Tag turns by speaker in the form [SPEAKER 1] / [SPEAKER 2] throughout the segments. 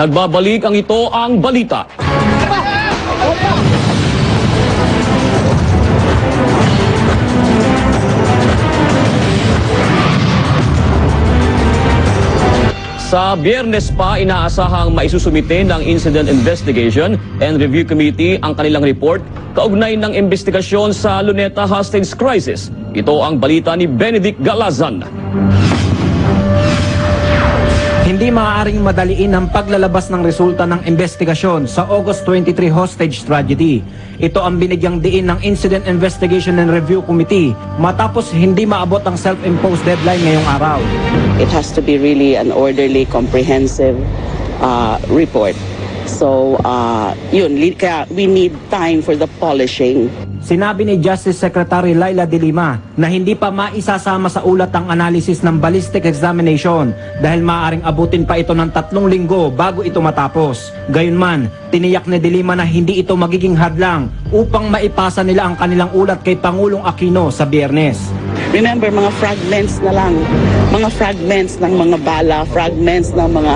[SPEAKER 1] Nagbabalik ang ito ang balita. Sa biyernes pa, inaasahang maisusumite ng Incident Investigation and Review Committee ang kanilang report kaugnay ng investigasyon sa Luneta Hostage Crisis. Ito ang balita ni Benedict Galazan.
[SPEAKER 2] Hindi maaaring madaliin ang paglalabas ng resulta ng investigasyon sa August 23 hostage tragedy. Ito ang binigyang diin ng Incident Investigation and Review Committee matapos hindi maabot ang self-imposed deadline ngayong araw.
[SPEAKER 3] it has to be really an orderly, comprehensive uh, report. So, uh, yun, kaya we need time for the polishing.
[SPEAKER 2] Sinabi ni Justice Secretary Laila De Lima na hindi pa maisasama sa ulat ang analysis ng ballistic examination dahil maaaring abutin pa ito ng tatlong linggo bago ito matapos. Gayunman, tiniyak ni De Lima na hindi ito magiging hadlang upang maipasa nila ang kanilang ulat kay Pangulong Aquino sa biyernes.
[SPEAKER 3] Remember, mga fragments na lang. Mga fragments ng mga bala, fragments ng mga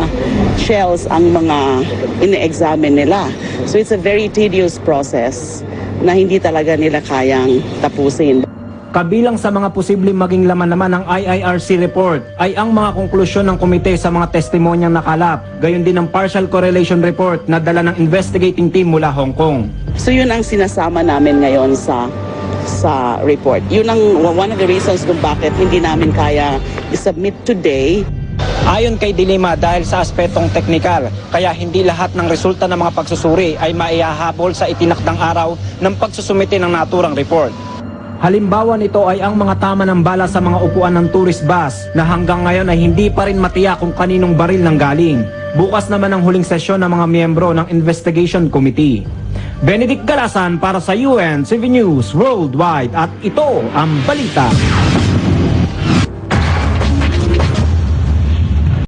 [SPEAKER 3] shells ang mga ine-examine nila. So it's a very tedious process na hindi talaga nila kayang tapusin.
[SPEAKER 2] Kabilang sa mga posibleng maging laman naman ng IIRC report ay ang mga konklusyon ng komite sa mga testimonyang nakalap, gayon din ang partial correlation report na dala ng investigating team mula Hong Kong.
[SPEAKER 3] So yun ang sinasama namin ngayon sa sa report. Yun ang one of the reasons kung bakit hindi namin kaya i-submit today
[SPEAKER 2] Ayon kay Dilima dahil sa aspetong teknikal, kaya hindi lahat ng resulta ng mga pagsusuri ay maihahabol sa itinakdang araw ng pagsusumite ng naturang report. Halimbawa nito ay ang mga tama ng bala sa mga upuan ng tourist bus na hanggang ngayon ay hindi pa rin matiyak kung kaninong baril nang galing. Bukas naman ang huling sesyon ng mga miyembro ng Investigation Committee. Benedict Galasan para sa UN CV News Worldwide at ito ang balita.